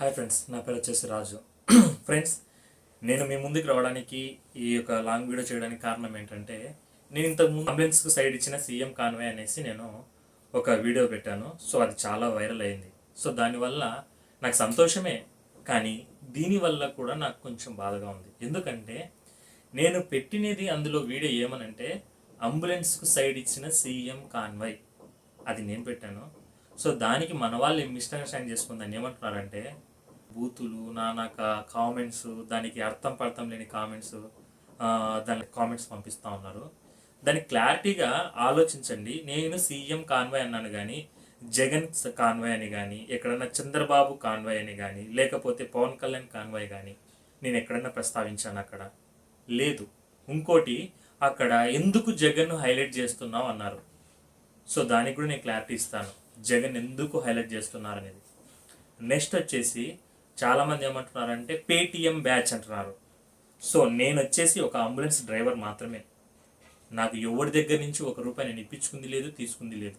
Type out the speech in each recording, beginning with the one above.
Hi friends నా పేరు వచ్చేసి రాజు. ఫ్రెండ్స్ నేను మీ ముందుకు రావడానికి ఈ యొక్క లాంగ్ వీడియో చేయడానికి కారణం ఏంటంటే నేను ఇంతకు ముందు అంబులెన్స్కి సైడ్ ఇచ్చిన సీఎం కాన్వే అనేసి నేను ఒక వీడియో పెట్టాను. సో అది చాలా వైరల్ అయింది. సో దానివల్ల నాకు సంతోషమే కానీ దీనివల్ల కూడా నాకు కొంచెం బాధగా ఉంది. ఎందుకంటే నేను పెట్టినది అందులో వీడియో ఏమనంటే అంబులెన్స్కు సైడ్ ఇచ్చిన సీఎం కాన్వై. అది నేను పెట్టాను. సో దానికి మన వాళ్ళు మిస్అండర్స్టాండ్ చేసుకుందని ఏమంటున్నారంటే బూతులు నానాక కామెంట్స్ దానికి అర్థం పర్థం లేని కామెంట్స్ దాని కామెంట్స్ పంపిస్తూ ఉన్నారు. దాన్ని క్లారిటీగా ఆలోచించండి. నేను సీఎం కాన్వాయ్ అన్నాను కానీ జగన్ కాన్వాయ్ అని కానీ ఎక్కడన్నా చంద్రబాబు కాన్వాయ్ అని కానీ లేకపోతే పవన్ కళ్యాణ్ కాన్వాయ్ కానీ నేను ఎక్కడన్నా ప్రస్తావించాను అక్కడ. లేదు. ఇంకోటి అక్కడ ఎందుకు జగన్ హైలైట్ చేస్తున్నావు అన్నారు. సో దానికి కూడా నేను క్లారిటీ ఇస్తాను. జగన్ ఎందుకు హైలైట్ చేస్తున్నారు అనేది. నెక్స్ట్ వచ్చేసి చాలామంది ఏమంటున్నారంటే పేటిఎం బ్యాచ్ అంటున్నారు. సో నేను వచ్చేసి ఒక అంబులెన్స్ డ్రైవర్ మాత్రమే. నాకు ఎవరి దగ్గర నుంచి ఒక రూపాయి నేను ఇప్పించుకుంది లేదు తీసుకుంది లేదు.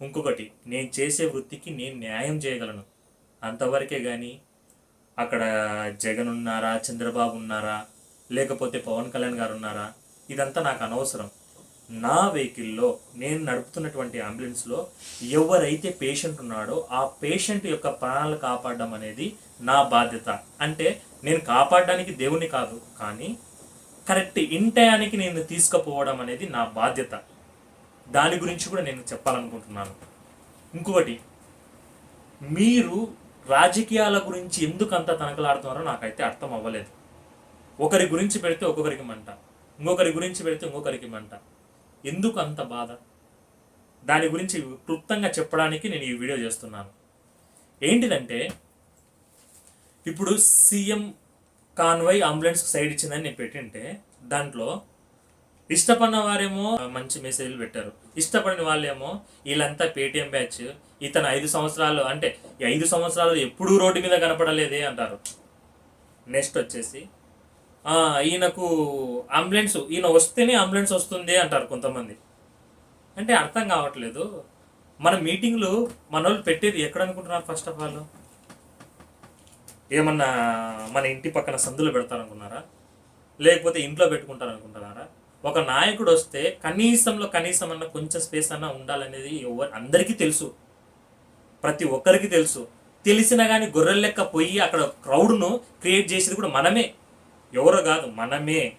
ఇంకొకటి నేను చేసే వృత్తికి నేను న్యాయం చేయగలను. అంతవరకే కానీ అక్కడ జగన్ ఉన్నారా చంద్రబాబు ఉన్నారా లేకపోతే పవన్ కళ్యాణ్ గారు ఉన్నారా ఇదంతా నాకు అనవసరం. నా వెహికల్లో నేను నడుపుతున్నటువంటి అంబులెన్స్లో ఎవరైతే పేషెంట్ ఉన్నాడో ఆ పేషెంట్ యొక్క ప్రాణాలు కాపాడడం అనేది నా బాధ్యత. అంటే నేను కాపాడడానికి దేవుని కాదు కానీ కరెక్ట్ ఇన్ టయానికి నేను తీసుకుపోవడం అనేది నా బాధ్యత. దాని గురించి కూడా నేను చెప్పాలనుకుంటున్నాను. ఇంకొకటి మీరు రాజకీయాల గురించి ఎందుకు అంత తనకలాడుతున్నారో నాకైతే అర్థం అవ్వలేదు. ఒకరి గురించి పెడితే ఒక్కొక్కరికి మంట ఇంకొకరి గురించి పెడితే ఇంకొకరికి మంట. ఎందుకు అంత బాధ? దాని గురించి క్లుప్తంగా చెప్పడానికి నేను ఈ వీడియో చేస్తున్నాను. ఏంటిదంటే ఇప్పుడు సీఎం కాన్వై అంబులెన్స్ సైడ్ ఇచ్చిందని నేను పెట్టింటే దాంట్లో ఇష్టపడిన వారేమో మంచి మెసేజ్లు పెట్టారు. ఇష్టపడిన వాళ్ళేమో వీళ్ళంతా పేటిఎం బ్యాచ్ ఇతను ఐదు సంవత్సరాలు అంటే ఈ ఐదు సంవత్సరాలు ఎప్పుడూ రోడ్డు మీద కనపడలేదే అంటారు. నెక్స్ట్ వచ్చేసి ఈయనకు అంబులెన్స్ ఈయన వస్తేనే అంబులెన్స్ వస్తుంది అంటారు కొంతమంది. అంటే అర్థం కావట్లేదు. మన మీటింగ్లు మన వాళ్ళు పెట్టేది ఎక్కడ అనుకుంటున్నారు ఫస్ట్ ఆఫ్ ఆల్ ఏమన్నా మన ఇంటి పక్కన సందులో పెడతారనుకున్నారా? లేకపోతే ఇంట్లో పెట్టుకుంటారనుకుంటున్నారా? ఒక నాయకుడు వస్తే కనీసంలో కనీసం అన్న కొంచెం స్పేస్ అన్న ఉండాలనేది ఎవరు అందరికీ తెలుసు. ప్రతి ఒక్కరికి తెలుసు. తెలిసినా కానీ గొర్రెల లెక్క పోయి అక్కడ క్రౌడ్ను క్రియేట్ చేసేది కూడా మనమే. ఎవరో కాదు మనమే.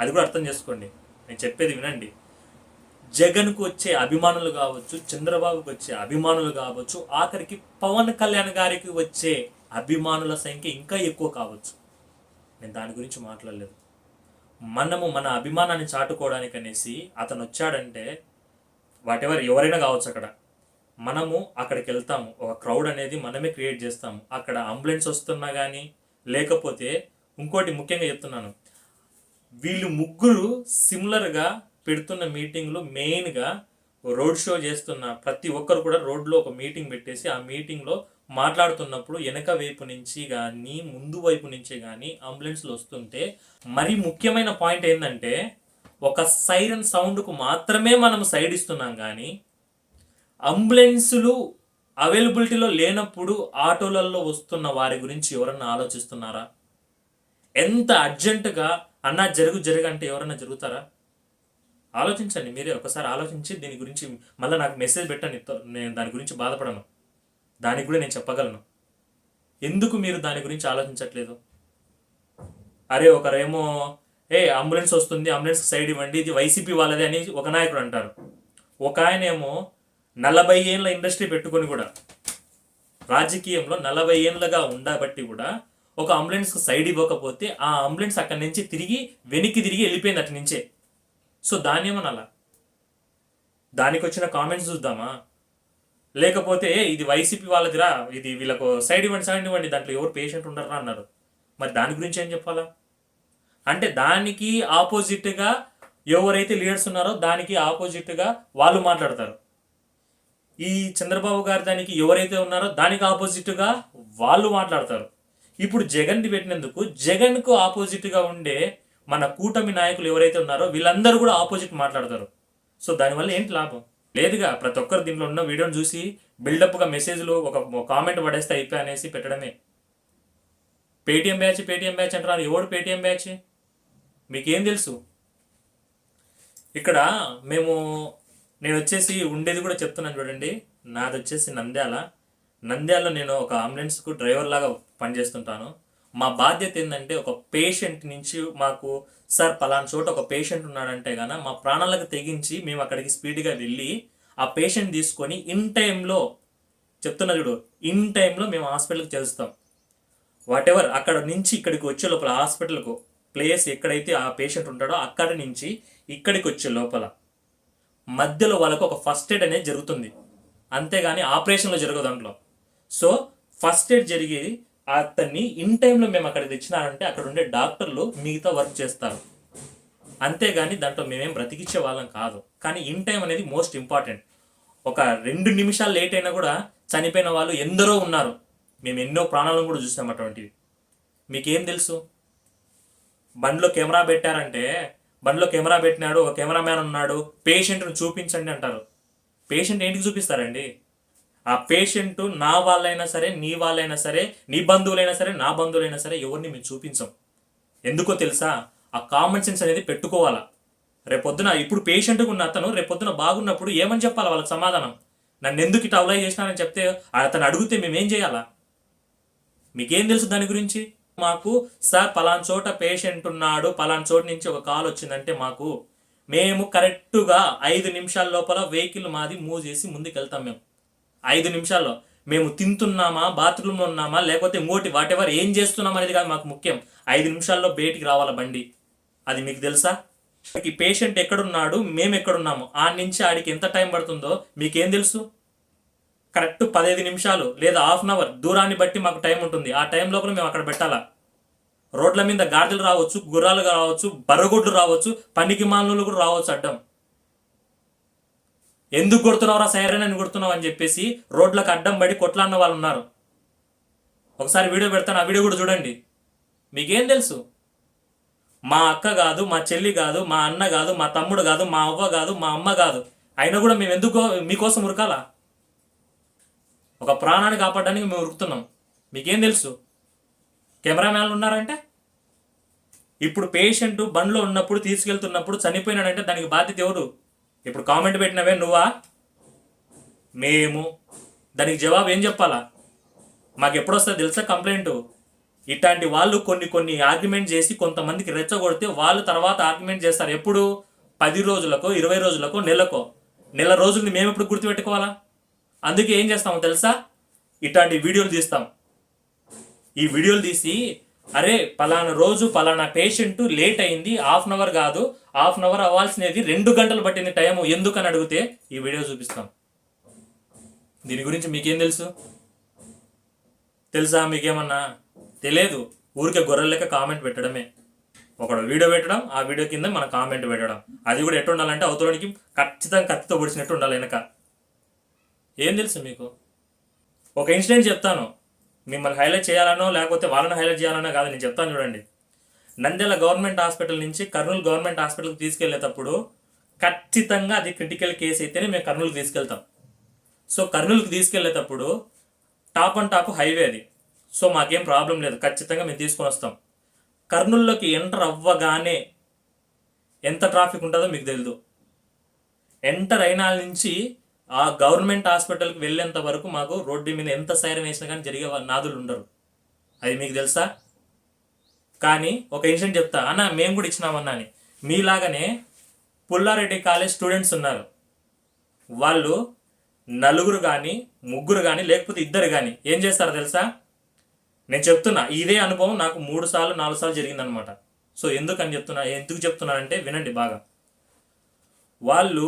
అది కూడా అర్థం చేసుకోండి. నేను చెప్పేది వినండి. జగన్కు వచ్చే అభిమానులు కావచ్చు చంద్రబాబుకు వచ్చే అభిమానులు కావచ్చు ఆఖరికి పవన్ కళ్యాణ్ గారికి వచ్చే అభిమానుల సంఖ్య ఇంకా ఎక్కువ కావచ్చు. నేను దాని గురించి మాట్లాడలేదు. మనము మన అభిమానాన్ని చాటుకోవడానికి అనేసి అతను వచ్చాడంటే వాటెవర్ ఎవరైనా కావచ్చు అక్కడ. మనము అక్కడికి వెళ్తాము. ఒక క్రౌడ్ అనేది మనమే క్రియేట్ చేస్తాము. అక్కడ అంబులెన్స్ వస్తున్నా కానీ లేకపోతే ఇంకోటి ముఖ్యంగా చెప్తున్నాను. వీళ్ళు ముగ్గురు సిమిలర్గా పెడుతున్న మీటింగ్లో మెయిన్గా రోడ్ షో చేస్తున్న ప్రతి ఒక్కరు కూడా రోడ్లో ఒక మీటింగ్ పెట్టేసి ఆ మీటింగ్లో మాట్లాడుతున్నప్పుడు వెనక వైపు నుంచి కానీ ముందు వైపు నుంచి కానీ అంబులెన్స్లు వస్తుంటే మరి ముఖ్యమైన పాయింట్ ఏంటంటే ఒక సైరన్ సౌండ్కు మాత్రమే మనం సైడ్ ఇస్తున్నాం కానీ అంబులెన్సులు అవైలబిలిటీలో లేనప్పుడు ఆటోలలో వస్తున్న వారి గురించి ఎవరన్నా ఆలోచిస్తున్నారా? ఎంత అర్జెంటుగా అన్నా జరుగు జరుగు అంటే ఎవరన్నా జరుగుతారా? ఆలోచించండి మీరే ఒకసారి ఆలోచించి దీని గురించి మళ్ళీ నాకు మెసేజ్ పెట్టండి నేను దాని గురించి బాధపడను. దానికి కూడా నేను చెప్పగలను. ఎందుకు మీరు దాని గురించి ఆలోచించట్లేదు? అరే ఒకరేమో ఏ అంబులెన్స్ వస్తుంది అంబులెన్స్ సైడ్ ఇవ్వండి ఇది వైసీపీ వాళ్ళది అని ఒక నాయకుడు అంటారు. ఒక ఆయన ఏమో నలభై ఏళ్ళ ఇండస్ట్రీ పెట్టుకొని కూడా రాజకీయంలో నలభై ఏళ్ళగా ఉండబట్టి కూడా ఒక అంబులెన్స్కి సైడ్ ఇవ్వకపోతే ఆ అంబులెన్స్ అక్కడి నుంచి తిరిగి వెనక్కి తిరిగి వెళ్ళిపోయింది అటు నుంచే. సో దాన్ని ఏమనాలా? దానికి వచ్చిన కామెంట్స్ చూద్దామా? లేకపోతే ఇది వైసీపీ వాళ్ళదిరా ఇది వీళ్ళకు సైడ్ ఇవ్వండి సైడ్ ఇవ్వండి దాంట్లో ఎవరు పేషెంట్ ఉండరా అన్నారు. మరి దాని గురించి ఏం చెప్పాలా? అంటే దానికి ఆపోజిట్గా ఎవరైతే లీడర్స్ ఉన్నారో దానికి ఆపోజిట్గా వాళ్ళు మాట్లాడతారు. ఈ చంద్రబాబు గారి దానికి ఎవరైతే ఉన్నారో దానికి ఆపోజిట్గా వాళ్ళు మాట్లాడతారు. ఇప్పుడు జగన్ని పెట్టినందుకు జగన్కు ఆపోజిట్గా ఉండే మన కూటమి నాయకులు ఎవరైతే ఉన్నారో వీళ్ళందరూ కూడా ఆపోజిట్ మాట్లాడతారు. సో దానివల్ల ఏంటి లాభం? లేదుగా ప్రతి ఒక్కరు దీంట్లో ఉన్న వీడియోని చూసి బిల్డప్గా మెసేజ్లు ఒక కామెంట్ పడేస్తే అయిపోయి అనేసి పెట్టడమే. పేటిఎం బ్యాచ్ పేటిఎం బ్యాచ్ అంటారు ఎవడు పేటిఎం బ్యాచ్? మీకేం తెలుసు? ఇక్కడ మేము నేను వచ్చేసి ఉండేది కూడా చెప్తున్నాను చూడండి. నాది వచ్చేసి నంద్యాల. నంద్యాలలో నేను ఒక అంబులెన్స్కు డ్రైవర్ లాగా పనిచేస్తుంటాను. మా బాధ్యత ఏంటంటే ఒక పేషెంట్ నుంచి మాకు సార్ పలానా చోట ఒక పేషెంట్ ఉన్నాడంటే గాన మా ప్రాణాలకు తెగించి మేము అక్కడికి స్పీడ్గా వెళ్ళి ఆ పేషెంట్ తీసుకొని ఇన్ టైంలో చెప్తున్నా చూడు ఇన్ టైంలో మేము హాస్పిటల్కి చేస్తాం వాట్ ఎవర్ అక్కడ నుంచి ఇక్కడికి వచ్చే లోపల హాస్పిటల్కు ప్లేస్ ఎక్కడైతే ఆ పేషెంట్ ఉంటాడో అక్కడి నుంచి ఇక్కడికి వచ్చే లోపల మధ్యలో వాళ్ళకు ఒక ఫస్ట్ ఎయిడ్ అనేది జరుగుతుంది. అంతేగాని ఆపరేషన్లో జరగదు దాంట్లో. సో ఫస్ట్ ఎయిడ్ జరిగేది అతన్ని ఇన్ టైంలో మేము అక్కడికి తెచ్చినారంటే అక్కడ ఉండే డాక్టర్లు మిగతా వర్క్ చేస్తారు. అంతేగాని దాంట్లో మేమేం బ్రతికిచ్చే వాళ్ళం కాదు. కానీ ఇన్ టైం అనేది మోస్ట్ ఇంపార్టెంట్. ఒక రెండు నిమిషాలు లేట్ అయినా కూడా చనిపోయిన వాళ్ళు ఎందరో ఉన్నారు. మేము ఎన్నో ప్రాణాలను కూడా చూసాం అటువంటివి. మీకేం తెలుసు? బండిలో కెమెరా పెట్టారంటే బండిలో కెమెరా పెట్టినాడు ఒక కెమెరామ్యాన్ ఉన్నాడు పేషెంట్ను చూపించండి అంటారు. పేషెంట్ ఏంటికి చూపిస్తారండి? ఆ పేషెంట్ నా వాళ్ళైనా సరే నీ వాళ్ళైనా సరే నీ బంధువులైనా సరే నా బంధువులైనా సరే ఎవరిని మేము చూపించం. ఎందుకో తెలుసా? ఆ కామన్ సెన్స్ అనేది పెట్టుకోవాలా. రేపొద్దున ఇప్పుడు పేషెంట్గా ఉన్న అతను రేపొద్దున బాగున్నప్పుడు ఏమని చెప్పాలి వాళ్ళకి సమాధానం? నన్ను ఎందుకు ఇట్లా అప్లై చేసినారని చెప్తే అతను అడిగితే మేమేం చేయాలా? మీకేం తెలుసు దాని గురించి? మాకు సార్ పలాన్ చోట పేషెంట్ ఉన్నాడు పలాన్ చోట నుంచి ఒక కాల్ వచ్చిందంటే మాకు మేము కరెక్టుగా ఐదు నిమిషాల లోపల వెహికల్ మాది మూవ్ చేసి ముందుకు వెళ్తాం మేము. ఐదు నిమిషాల్లో. మేము తింటున్నామా బాత్రూంలో ఉన్నామా లేకపోతే ఇంకోటి వాటెవర్ ఏం చేస్తున్నాం అనేది కాదు మాకు ముఖ్యం. ఐదు నిమిషాల్లో బయటికి రావాల బండి? అది మీకు తెలుసా? ఈ పేషెంట్ ఎక్కడున్నాడు మేము ఎక్కడున్నాము? ఆ నుంచి ఆడికి ఎంత టైం పడుతుందో మీకేం తెలుసు? కరెక్ట్ పదహైదు నిమిషాలు లేదా హాఫ్ అన్ అవర్ దూరాన్ని బట్టి మాకు టైం ఉంటుంది. ఆ టైం లోపల మేము అక్కడ పెట్టాలా? రోడ్ల మీద గాడిదలు రావచ్చు గుర్రాలు రావచ్చు బర్రగొడ్లు రావచ్చు పనికి మాలను కూడా రావచ్చు అడ్డం. ఎందుకు కొడుతున్నావురా సైరన్ అని కొడుతున్నావు అని చెప్పేసి రోడ్లకు అడ్డం పడి కొట్లాడిన వాళ్ళు ఉన్నారు. ఒకసారి వీడియో పెడతాను ఆ వీడియో కూడా చూడండి. మీకేం తెలుసు? మా అక్క కాదు మా చెల్లి కాదు మా అన్న కాదు మా తమ్ముడు కాదు మా అవ్వ కాదు మా అమ్మ కాదు. అయినా కూడా మేము ఎందుకో మీకోసం ఉరకాలా? ఒక ప్రాణాన్ని కాపాడడానికి మేము ఉరుకుతున్నాం. మీకేం తెలుసు? కెమెరామ్యాన్లు ఉన్నారంటే? ఇప్పుడు పేషెంట్ బండ్లో ఉన్నప్పుడు తీసుకెళ్తున్నప్పుడు చనిపోయినాడంటే దానికి బాధ్యత ఎవరు? ఇప్పుడు కామెంట్ పెట్టినవే నువ్వా? మేము. దానికి జవాబు ఏం చెప్పాలా? మాకు ఎప్పుడు తెలుసా కంప్లైంట్ ఇట్లాంటి వాళ్ళు కొన్ని కొన్ని ఆర్గ్యుమెంట్ చేసి కొంతమందికి రెచ్చగొడితే వాళ్ళు తర్వాత ఆర్గ్యుమెంట్ చేస్తారు. ఎప్పుడు? పది రోజులకో ఇరవై రోజులకో నెలకో. నెల రోజుల్ని మేము ఎప్పుడు గుర్తుపెట్టుకోవాలా? అందుకే ఏం చేస్తామో తెలుసా? ఇట్లాంటి వీడియోలు తీస్తాం. ఈ వీడియోలు తీసి అరే పలానా రోజు పలానా పేషెంట్ లేట్ అయింది హాఫ్ అన్ అవర్ కాదు హాఫ్ అన్ అవర్ అవ్వాల్సినది రెండు గంటలు పట్టింది టైం ఎందుకని అడిగితే ఈ వీడియో చూపిస్తాం. దీని గురించి మీకేం తెలుసు? తెలుసా మీకేమన్నా? తెలియదు ఊరికే గొర్రెల లెక్క కామెంట్ పెట్టడమే. ఒకడు వీడియో పెట్టడం ఆ వీడియో కింద మన కామెంట్ పెట్టడం. అది కూడా ఎట్టు ఉండాలంటే అవతలనికి ఖచ్చితంగా కత్తితో పొడిచినట్టు ఉండాలి వెనక. ఏం తెలుసు మీకు? ఒక ఇన్సిడెంట్ చెప్తాను. మిమ్మల్ని హైలైట్ చేయాలనో లేకపోతే వాళ్ళని హైలైట్ చేయాలనో కాదు నేను చెప్తాను చూడండి. నంద్యాల గవర్నమెంట్ హాస్పిటల్ నుంచి కర్నూలు గవర్నమెంట్ హాస్పిటల్కి తీసుకెళ్ళేటప్పుడు ఖచ్చితంగా అది క్రిటికల్ కేసు అయితేనే మేము కర్నూలుకి తీసుకెళ్తాం. సో కర్నూలుకి తీసుకెళ్ళేటప్పుడు టాప్ అండ్ టాప్ హైవే అది. సో మాకేం ప్రాబ్లం లేదు. ఖచ్చితంగా మేము తీసుకొని వస్తాం. కర్నూలులోకి ఎంటర్ అవ్వగానే ఎంత ట్రాఫిక్ ఉంటుందో మీకు తెలియదు ఎంటర్ అయిన నుంచి ఆ గవర్నమెంట్ హాస్పిటల్కి వెళ్ళేంత వరకు మాకు రోడ్డు మీద ఎంత సైరన్ వేసినా కానీ జరిగే నాదులు ఉండరు. అది మీకు తెలుసా? కానీ ఒక ఇన్సిడెంట్ చెప్తా. అన్న మేము కూడా ఇచ్చినామన్నా అని. మీలాగనే పుల్లారెడ్డి కాలేజ్ స్టూడెంట్స్ ఉన్నారు. వాళ్ళు నలుగురు కానీ ముగ్గురు కానీ లేకపోతే ఇద్దరు కానీ ఏం చేస్తారు తెలుసా? నేను చెప్తున్నా. ఇదే అనుభవం నాకు మూడు సార్లు నాలుగు సార్లు జరిగిందనమాట సో ఎందుకని చెప్తున్నా ఎందుకు చెప్తున్నానంటే వినండి బాగా. వాళ్ళు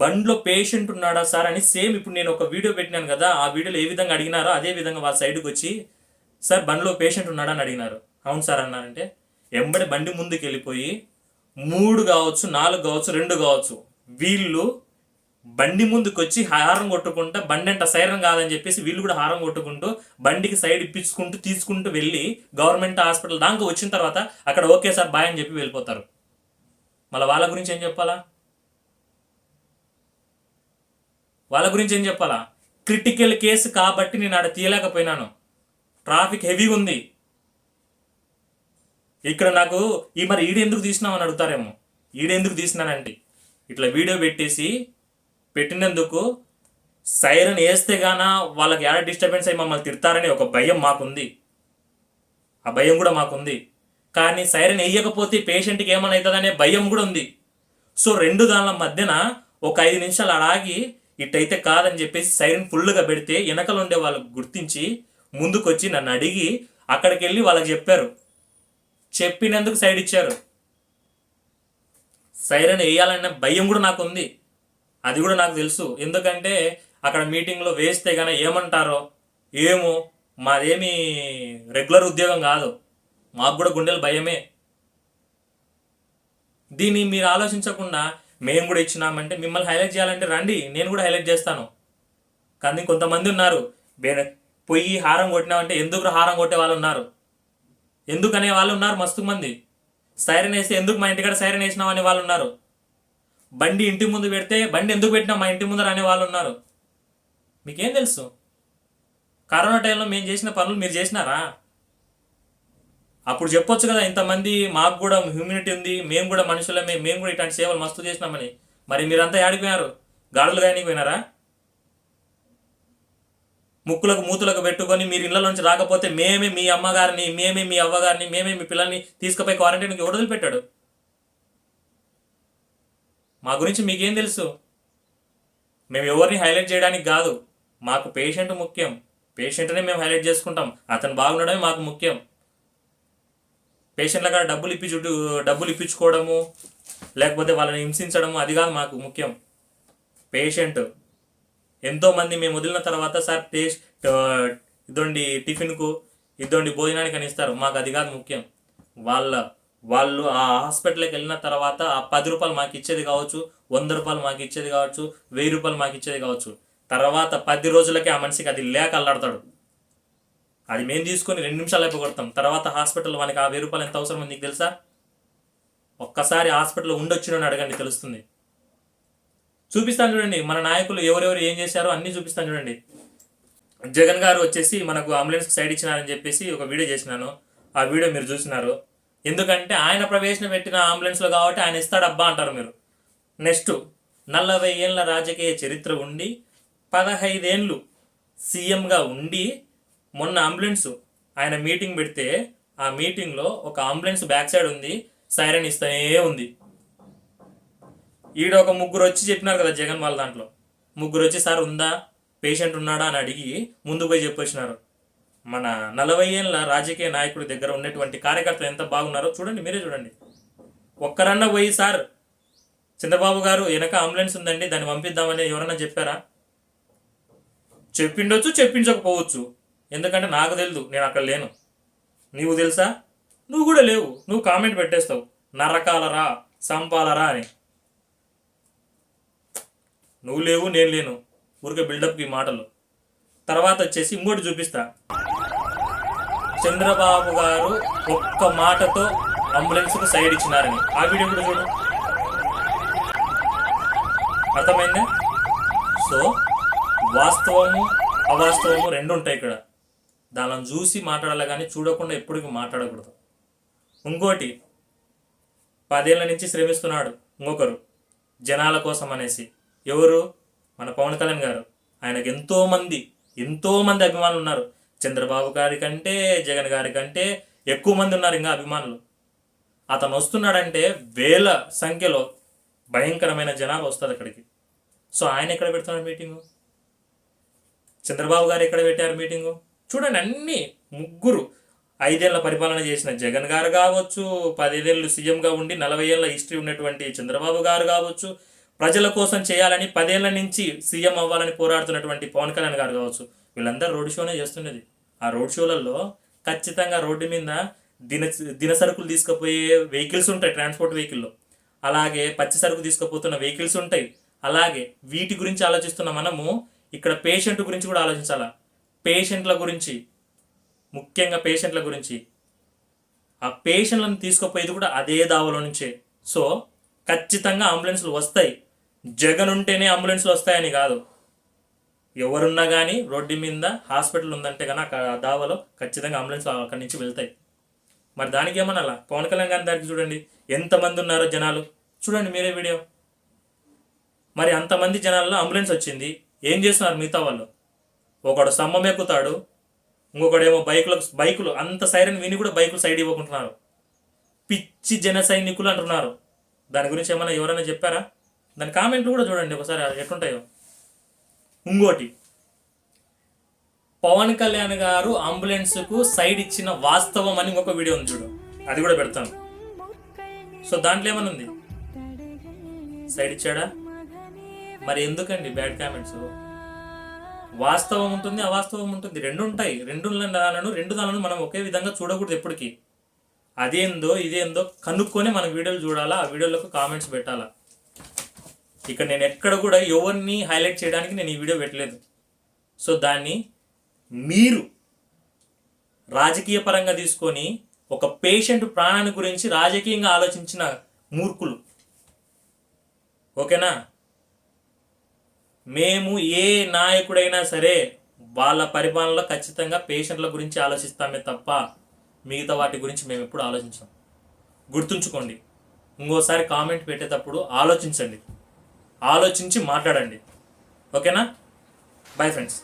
బండ్లో పేషెంట్ ఉన్నాడా సార్ అని సేమ్ ఇప్పుడు నేను ఒక వీడియో పెట్టినాను కదా ఆ వీడియోలో ఏ విధంగా అడిగినారో అదే విధంగా వాళ్ళ సైడ్కి వచ్చి సార్ బండిలో పేషెంట్ ఉన్నాడా అని అడిగినారు. అవును సార్ అన్నారంటే ఎంబడి బండి ముందుకు వెళ్ళిపోయి మూడు కావచ్చు నాలుగు కావచ్చు రెండు కావచ్చు వీళ్ళు బండి ముందుకు వచ్చి హారం కొట్టుకుంటా బండి అంట సైరం కాదని చెప్పేసి వీళ్ళు కూడా హారం కొట్టుకుంటూ బండికి సైడ్ ఇప్పించుకుంటూ తీసుకుంటూ వెళ్ళి గవర్నమెంట్ హాస్పిటల్ దాకా వచ్చిన తర్వాత అక్కడ ఓకే సార్ బాయ్ అని చెప్పి వెళ్ళిపోతారు. మళ్ళీ వాళ్ళ గురించి ఏం చెప్పాలా? వాళ్ళ గురించి ఏం చెప్పాలా? క్రిటికల్ కేసు కాబట్టి నేను ఆడ తీయలేకపోయినాను. ట్రాఫిక్ హెవీగా ఉంది. ఇక్కడ నాకు ఈ మరి ఈడెందుకు తీసినామని అడుగుతారేమో. ఈడెందుకు తీసినానండి? ఇట్లా వీడియో పెట్టేసి పెట్టినందుకు సైరన్ వేస్తే గాన వాళ్ళకి ఎలా డిస్టర్బెన్స్ అయ్యి మమ్మల్ని తిడతారని ఒక భయం మాకుంది. ఆ భయం కూడా మాకుంది. కానీ సైరన్ వేయకపోతే పేషెంట్కి ఏమైనా అవుతుందనే భయం కూడా ఉంది. సో రెండు దానిల మధ్యన ఒక ఐదు నిమిషాలు ఆగి ఇట్టయితే కాదని చెప్పేసి సైరన్ ఫుల్గా పెడితే వెనకలు ఉండే వాళ్ళకు గుర్తించి ముందుకొచ్చి నన్ను అడిగి అక్కడికి వెళ్ళి వాళ్ళకి చెప్పారు. చెప్పినందుకు సైడ్ ఇచ్చారు. సైరన్ వేయాలనే భయం కూడా నాకు ఉంది. అది కూడా నాకు తెలుసు. ఎందుకంటే అక్కడ మీటింగ్లో వేస్తే కానీ ఏమంటారో ఏమో మాదేమి రెగ్యులర్ ఉద్యోగం కాదు. మాకు కూడా గుండెలు భయమే. దీన్ని మీరు ఆలోచించకుండా మేము కూడా ఇచ్చినామంటే మిమ్మల్ని హైలైట్ చేయాలంటే రండి నేను కూడా హైలైట్ చేస్తాను. కానీ కొంతమంది ఉన్నారు పొయ్యి హారం కొట్టినామంటే ఎందుకు హారం కొట్టే వాళ్ళు ఉన్నారు? ఎందుకు అనే వాళ్ళు ఉన్నారు మస్తు మంది. సైరన్ వేస్తే ఎందుకు మా ఇంటికాడ సైరన్ వేసినాం అనే వాళ్ళు ఉన్నారు. బండి ఇంటి ముందు పెడితే బండి ఎందుకు పెట్టినా మా ఇంటి ముందర అనే వాళ్ళు ఉన్నారు. మీకేం తెలుసు? కరోనా టైంలో మేము చేసిన పనులు మీరు చేసినారా? అప్పుడు చెప్పొచ్చు కదా ఇంతమంది మాకు కూడా హ్యూమినిటీ ఉంది మేము కూడా మనుషులమే మేము కూడా ఇట్లాంటి సేవలు మస్తు చేసినామని. మరి మీరంతా ఆడిపోయారు గాడులు కానీ పోయినారా? ముక్కులకు మూతులకు పెట్టుకొని మీరు ఇళ్ళలోంచి రాకపోతే మేమే మీ అమ్మగారిని మేమే మీ అవ్వగారిని మేమే మీ పిల్లల్ని తీసుకుపోయి క్వారంటైన్కి ఎవడు వదిలిపెట్టాడు? మా గురించి మీకేం తెలుసు? మేము ఎవరిని హైలైట్ చేయడానికి కాదు మాకు పేషెంట్ ముఖ్యం. పేషెంట్నే మేము హైలైట్ చేసుకుంటాం. అతను బాగుండడమే మాకు ముఖ్యం. పేషెంట్ల కాడ డబ్బులు ఇప్పించు డబ్బులు ఇప్పించుకోవడము లేకపోతే వాళ్ళని హింసించడము అది కాదు మాకు ముఖ్యం. పేషెంట్ ఎంతోమంది మేము వదిలిన తర్వాత సార్ టేస్ట్ ఇదొండి టిఫిన్కు ఇదొండి భోజనానికి అని ఇస్తారు. మాకు అది కాదు ముఖ్యం. వాళ్ళ వాళ్ళు ఆ హాస్పిటల్కి వెళ్ళిన తర్వాత ఆ పది రూపాయలు మాకు ఇచ్చేది కావచ్చు వంద రూపాయలు మాకు ఇచ్చేది కావచ్చు వెయ్యి రూపాయలు మాకు ఇచ్చేది కావచ్చు. తర్వాత పది రోజులకి ఆ మనిషికి అది లేక అల్లాడతాడు. అది మేము తీసుకొని రెండు నిమిషాలు అయిపోగొడతాం. తర్వాత హాస్పిటల్ మనకి ఆ వెయ్యి రూపాయలు ఎంత అవసరం నీకు తెలుసా? ఒక్కసారి హాస్పిటల్లో ఉండొచ్చునని అడగండి తెలుస్తుంది. చూపిస్తాను చూడండి మన నాయకులు ఎవరెవరు ఏం చేశారో అన్నీ చూపిస్తాను చూడండి. జగన్ గారు వచ్చేసి మనకు అంబులెన్స్ సైడ్ ఇచ్చినారని చెప్పేసి ఒక వీడియో చేసినాను. ఆ వీడియో మీరు చూసినారు. ఎందుకంటే ఆయన ప్రవేశం పెట్టిన అంబులెన్స్లో కాబట్టి ఆయన ఇస్తాడబ్బా అంటారు మీరు. నెక్స్ట్ నలభై ఏళ్ళ రాజకీయ చరిత్ర ఉండి పదహైదేళ్ళు సీఎంగా ఉండి మొన్న అంబులెన్స్ ఆయన మీటింగ్ పెడితే ఆ మీటింగ్లో ఒక అంబులెన్స్ బ్యాక్ సైడ్ ఉంది సైరన్ ఇస్తూనే ఉంది. ఈడ ఒక ముగ్గురు వచ్చి చెప్పినారు కదా జగన్ వాళ్ళ దాంట్లో. ముగ్గురు వచ్చి సార్ ఉందా? పేషెంట్ ఉన్నాడా? అని అడిగి ముందు పోయి చెప్పొచ్చినారు. మన నలభై ఏళ్ళ రాజకీయ నాయకుడి దగ్గర ఉన్నటువంటి కార్యకర్తలు ఎంత బాగున్నారో చూడండి మీరే చూడండి. ఒక్కరన్నా పోయి సార్ చంద్రబాబు గారు వెనక అంబులెన్స్ ఉందండి దాన్ని పంపిద్దామని ఎవరన్నా చెప్పారా? చెప్పిండొచ్చు చెప్పించకపోవచ్చు. ఎందుకంటే నాకు తెలియదు నేను అక్కడ లేను. నీవు తెలుసా? నువ్వు కూడా లేవు. నువ్వు కామెంట్ పెట్టేస్తావు. నరకాలరా సంపాలరా అని. నువ్వు లేవు నేను లేను. ఊరికే బిల్డప్కి మాటలు. తర్వాత వచ్చేసి ఇంకోటి చూపిస్తా. చంద్రబాబు గారు ఒక్క మాటతో అంబులెన్స్కు సైడ్ ఇచ్చినారని. ఆ వీడియో కూడా చూడు. అర్థమైందా? సో వాస్తవము అవాస్తవము రెండు ఉంటాయి ఇక్కడ. దానిని చూసి మాట్లాడాలి కానీ చూడకుండా ఎప్పటికీ మాట్లాడకూడదు. ఇంకోటి పదేళ్ళ నుంచి శ్రమిస్తున్నాడు ఇంకొకరు జనాల కోసం అనేసి. ఎవరు? మన పవన్ కళ్యాణ్ గారు. ఆయనకు ఎంతోమంది ఎంతోమంది అభిమానులు ఉన్నారు. చంద్రబాబు గారి కంటే జగన్ గారి కంటే ఎక్కువ మంది ఉన్నారు ఇంకా అభిమానులు. అతను వస్తున్నాడంటే వేల సంఖ్యలో భయంకరమైన జనాభా వస్తుంది అక్కడికి. సో ఆయన ఎక్కడ పెడుతున్నాడు మీటింగు? చంద్రబాబు గారు ఎక్కడ పెట్టారు మీటింగు? చూడండి అన్ని ముగ్గురు ఐదేళ్ళ పరిపాలన చేసిన జగన్ గారు కావచ్చు పదివేళ్ళు సీఎంగా ఉండి నలభై ఏళ్ళ హిస్టరీ ఉన్నటువంటి చంద్రబాబు గారు కావచ్చు ప్రజల కోసం చేయాలని పదేళ్ళ నుంచి సీఎం అవ్వాలని పోరాడుతున్నటువంటి పవన్ కళ్యాణ్ గారు కావచ్చు వీళ్ళందరూ రోడ్ షోనే చేస్తున్నది. ఆ రోడ్ షోలలో ఖచ్చితంగా రోడ్డు మీద దిన దిన సరుకులు తీసుకుపోయే వెహికల్స్ ఉంటాయి ట్రాన్స్పోర్ట్ వెహికల్లో. అలాగే పచ్చి సరుకు తీసుకుపోతున్న వెహికల్స్ ఉంటాయి. అలాగే వీటి గురించి ఆలోచిస్తున్న మనము ఇక్కడ పేషెంట్ గురించి కూడా ఆలోచించాలా? పేషెంట్ల గురించి ముఖ్యంగా పేషెంట్ల గురించి. ఆ పేషెంట్లను తీసుకుపోయేది కూడా అదే దావలో నుంచే. సో ఖచ్చితంగా అంబులెన్స్లు వస్తాయి. జగన్ ఉంటేనే అంబులెన్స్లు వస్తాయని కాదు. ఎవరున్నా కానీ రోడ్డు మీద హాస్పిటల్ ఉందంటే కానీ ఆ దావలో ఖచ్చితంగా అంబులెన్స్ అక్కడి నుంచి వెళ్తాయి. మరి దానికి ఏమనాలా? పవన్ కళ్యాణ్ గారి దానికి చూడండి. ఎంతమంది ఉన్నారో జనాలు. చూడండి మీరే వీడియో. మరి అంతమంది జనాల్లో అంబులెన్స్ వచ్చింది. ఏం చేస్తున్నారు మిగతా వాళ్ళు? ఒకడు స్తంభం ఎక్కుతాడు ఇంకొకడేమో బైకులకు బైకులు అంత సైరన్ విని కూడా బైకులు సైడ్ ఇవ్వకుంటున్నారు. పిచ్చి జన సైనికులు అంటున్నారు. దాని గురించి ఏమైనా ఎవరైనా చెప్పారా? దాని కామెంట్లు కూడా చూడండి ఒకసారి అది ఎట్లుంటాయో. ఇంకోటి పవన్ కళ్యాణ్ గారు అంబులెన్స్కు సైడ్ ఇచ్చిన వాస్తవం అని ఇంకొక వీడియో ఉంది చూడు అది కూడా పెడతాను. సో దాంట్లో ఏమైనా ఉంది? సైడ్ ఇచ్చాడా? మరి ఎందుకండి బ్యాడ్ కామెంట్స్? వాస్తవం ఉంటుంది అవాస్తవం ఉంటుంది. రెండు ఉంటాయి. రెండు దానిలను రెండు దానిలను మనం ఒకే విధంగా చూడకూడదు ఎప్పటికీ. అదేందో ఇదేందో కనుక్కొని మన వీడియోలు చూడాలా? ఆ వీడియోలకు కామెంట్స్ పెట్టాలా? ఇక్కడ నేను ఎక్కడ కూడా ఎవరిని హైలైట్ చేయడానికి నేను ఈ వీడియో పెట్టలేదు. సో దాన్ని మీరు రాజకీయ పరంగా తీసుకొని ఒక పేషెంట్ ప్రాణాన్ని గురించి రాజకీయంగా ఆలోచించిన మూర్ఖులు. ఓకేనా? మేము ఏ నాయకుడైనా సరే వాళ్ళ పరిపాలనలో ఖచ్చితంగా పేషెంట్ల గురించి ఆలోచిస్తామే తప్ప మిగతా వాటి గురించి మేము ఎప్పుడు ఆలోచించాం. గుర్తుంచుకోండి. ఇంకోసారి కామెంట్ పెట్టేటప్పుడు ఆలోచించండి. ఆలోచించి మాట్లాడండి. ఓకేనా? Bye friends